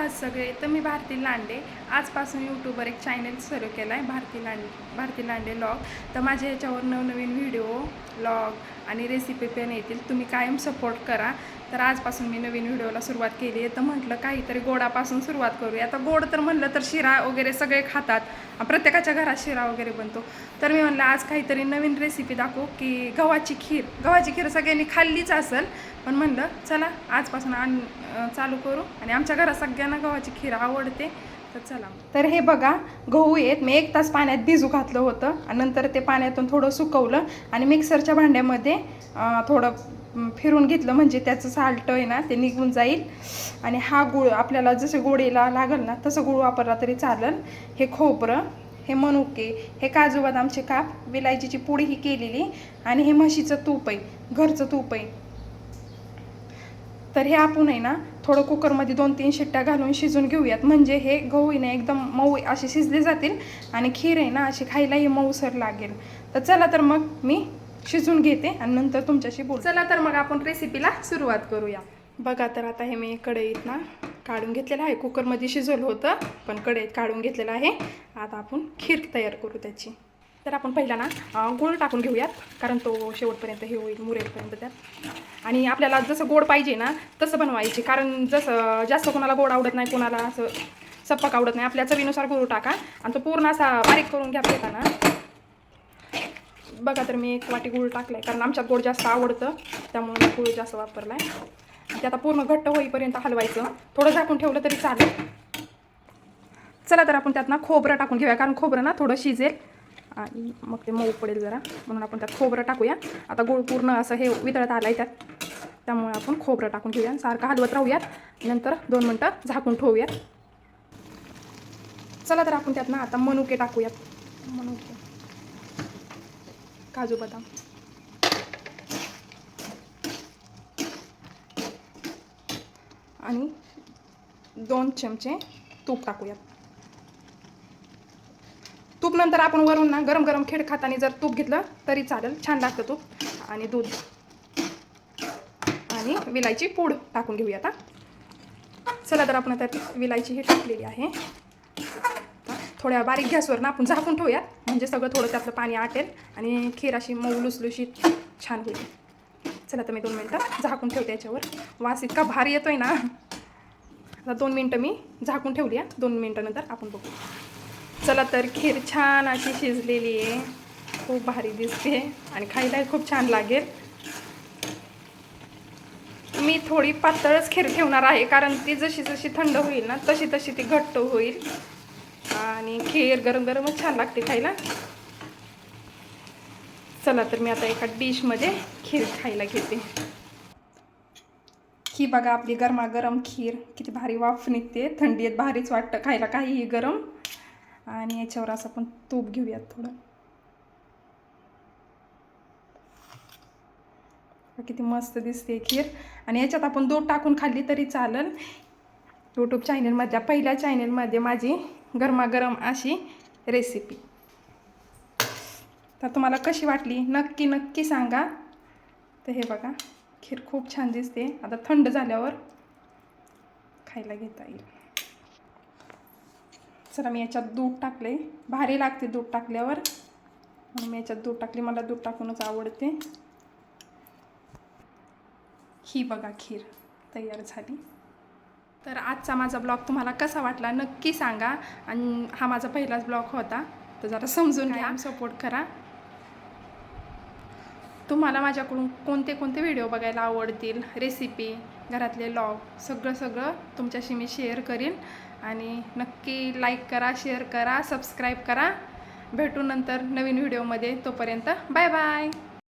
आहात सगळे तर मी भारती लांडे. आजपासून यूट्यूबवर एक चॅनल सुरू केला आहे भारती लांडे भारती लांडे लॉग तर माझ्या याच्यावर नवनवीन व्हिडिओ लॉग आणि रेसिपी पण येतील. तुम्ही कायम सपोर्ट करा. तर आजपासून मी नवीन व्हिडिओला सुरुवात केली आहे. तर म्हटलं काहीतरी गोडापासून सुरुवात करूया. आता गोड तर म्हणलं तर शिरा वगैरे सगळे खातात. प्रत्येकाच्या घरात शिरा वगैरे बनतो. तर मी म्हणलं आज काहीतरी नवीन रेसिपी दाखवू की गव्हाची खीर. गव्हाची खीर सगळ्यांनी खाल्लीच असेल. पण म्हणलं चला आजपासून आण चालू करू. आणि आमच्या घरात सगळ्यांना गव्हाची खीर आवडते. तर चला तर हे बघा गहू येत. मी एक तास पाण्यात भिजू घातलं होतं आणि नंतर ते पाण्यातून थोडं सुकवलं आणि मिक्सरच्या भांड्यामध्ये थोडं फिरून घेतलं. म्हणजे त्याचं साल्ट आहे ना ते निघून जाईल. आणि हा गुळ आपल्याला जसं गोडीला लागल ना तसं गुळ वापरला तरी चालेल. हे खोबरं हे मनुके हे काजू बदामचे काप विलायचीची पुडी ही केलेली आणि हे म्हशीचं तूप आहे घरचं तूप आहे. तर हे आपण आहे ना थोडं कुकरमध्ये दोन तीन शिट्ट्या घालून शिजून घेऊयात. म्हणजे हे गहू ना एकदम मऊ असे शिजले जातील आणि खीर आहे ना अशी खायलाही मऊसर लागेल. तर चला तर मग मी शिजून घेते आणि नंतर तुमच्याशी बोल. चला तर मग आपण रेसिपीला सुरुवात करूया. बघा तर आता हे मी कढईत ना काढून घेतलेलं आहे. कुकरमध्ये शिजवलं होतं पण कढईत काढून घेतलेलं आहे. आता आपण खीर तयार करू त्याची. तर आपण पहिला ना अं, गूळ टाकून घेऊयात कारण तो शेवटपर्यंत हे होईल मुरेपर्यंत त्यात. आणि आपल्याला जसं गोड पाहिजे ना तसं बनवायचे. कारण जसं जास्त कोणाला गोड आवडत नाही कोणाला असं सप्पक आवडत नाही. आपल्या चवीनुसार गूळ टाका. आणि तो पूर्ण असा बारीक करून घ्या ना बघा तर मी एक वाटी गूळ टाकलाय कारण आमच्यात गोड जास्त आवडतं. त्यामुळे मी गूळ जास्त वापरला आहे ते आता पूर्ण घट्ट होईपर्यंत हलवायचं. थोडं झाकून ठेवलं तरी चालेल. चला तर आपण त्यात ना खोबरं टाकून घेऊया कारण खोबरं ना थोडं शिजेल. आणि मग ते मऊ पडेल जरा. म्हणून आपण त्यात खोबरं टाकूया. आता गूळ पूर्ण असं हे वितळत आलं आहे त्यात. त्यामुळे आपण खोबरं टाकून घेऊया सारखं हलवत राहूयात. नंतर दोन मिनटं झाकून ठेवूयात. चला तर आपण त्यात ना आता मनुके टाकूयात. मनुके. काजू बदाम. आणि दोन चमचे तूप टाकूयात. तूप नंतर आपण वरून ना गरम गरम खेळ खाताना जर तूप घेतलं तरी चालेल छान लागतं तूप. आणि दूध. आणि विलायची पूड टाकून घेऊया आता. चला तर आपण त्यात विलायची ही टाकलेली आहे. थोड्या बारीक गॅसवर ना आपण झाकून ठेवूया म्हणजे सगळं थोडं त्यातलं पाणी आटेल आणि खीर अशी मऊ लुसलुशीत छान होईल. चला तर मी दोन मिनटं झाकून ठेवते याच्यावर. वास इतका भारी येतोय ना. आता दोन मिनटं मी झाकून ठेवली आहे. दोन मिनटानंतर आपण बघू. चला तर खीर छान अशी शिजलेली आहे. खूप भारी दिसते आणि खायलाही खूप छान लागेल. मी थोडी पातळच खीर ठेवणार आहे कारण ती जशी जशी थंड होईल ना तशी तशी ती घट्ट होईल. आणि खीर गरम गरमच छान लागते खायला. चला तर मी आता एका डिशमध्ये खीर खायला घेते. ही बघा आपली गरमागरम खीर किती भारी वाफ निघते. थंडीत भारीच वाटतं खायला काहीही गरम. आणि याच्यावर असं आपण तूप घेऊयात थोडं. किती मस्त दिसते खीर. आणि याच्यात आपण दूध टाकून खाल्ली तरी चालेल. यूट्यूब चॅनलमधल्या पहिल्या चॅनलमध्ये माझी गरमागरम अशी रेसिपी तर तुम्हाला कशी वाटली? नक्की नक्की सांगा. तर हे बघा खीर खूप छान दिसते. आता थंड झाल्यावर खायला घेता येईल. चला मी याच्यात दूध टाकले. भारी लागते दूध टाकल्यावर. मी याच्यात दूध टाकले. मला दूध टाकूनच आवडते. ही बघा खीर तयार झाली. तर आजचा माझा ब्लॉग तुम्हाला कसा वाटला नक्की सांगा. आणि हा माझा पहिलाच ब्लॉग होता. तर जरा समजून घ्या. सपोर्ट करा. तुम्हाला माझ्याकडून कोणते कोणते व्हिडिओ बघायला आवडतील? रेसिपी घरातले लॉग सगळं सगळं तुमच्याशी मी शेअर करीन. आणि नक्की लाईक करा शेअर करा सबस्क्राईब करा. भेटू नंतर नवीन व्हिडिओमध्ये तोपर्यंत बाय बाय